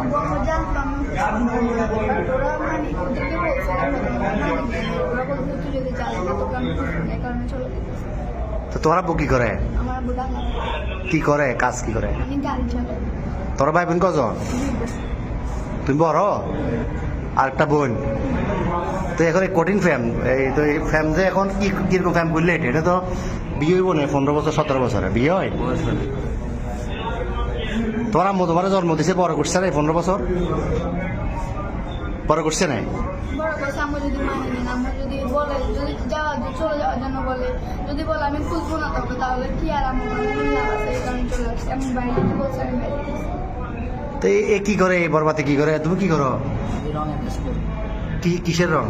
আম্মু জানতাম তো তোমার আব্বু কি করে? আমার কি করে? কাজ কি করে? তোর ভাই বোন কজন? তুমি বড়? আর একটা বোন? তো এখন এই কঠিন ফ্যাম এই তো এই ফ্যাম যে এখন কি কীরকম ফ্যাম করলে এটা? তো বিয়ে হইব না পনেরো বছর, সতেরো বছরে। বিয়ে হয়। তোমার আম্মু তোমার জন্ম দিছে বড় করছে না এই পনেরো বছর। বড় করছে না মানে নেন আম্মু যদি বলে যদি যাওয়ার চলে যাওয়ার জন্য বলে যদি বলে আমি খুঁজবো না। তো এ- কি করে এই বরবাতে কি করে? তুমি কি করো? কি কিসের রং?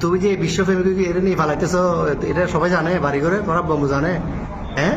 তুমি যে বিশ্ব ফেমিকে এটা নিয়ে ফালাইতেছ এটা সবাই জানে বাড়ি করে তোরা বম্বু জানে হ্যাঁ?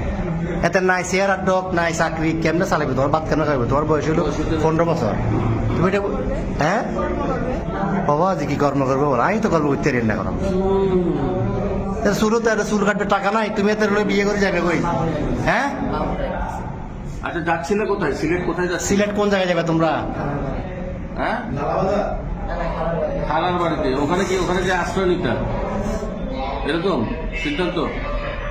এতে নাই চেয়ার আর ডক নাই চাকরি কেমনে চালাবে তোমার বাদ কেন খাইবে তোমার বয়স হলো পনেরো বছর। তুমি এটা হ্যাঁ? বাবা যে কি কর্ম করব বলো? আমি তো কর্ম করতে পারি না কোনো চুলও তো একটা চুল কাটবে টাকা নাই তুমি এত বিয়ে করে যাবে কই? হ্যাঁ? আচ্ছা যাচ্ছি না কোথায়? সিলেট কোথায় যাচ্ছি? সিলেট কোন জায়গায় যাবে তোমরা? হ্যাঁ? খালার বাড়িতে। ওখানে কি ওখানে যে আশ্রয় নিতে? এরকম? সিদ্ধান্ত?